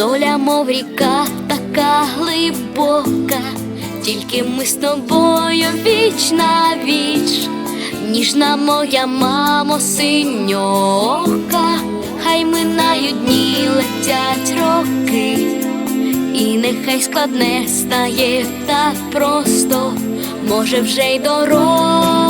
доля, мов ріка, така глибока, тільки ми з тобою віч на віч, ніжна моя мамо, синьока, хай минають дні летять роки. І нехай складне стає так просто, може вже й доросла.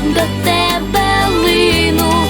до тебе лину.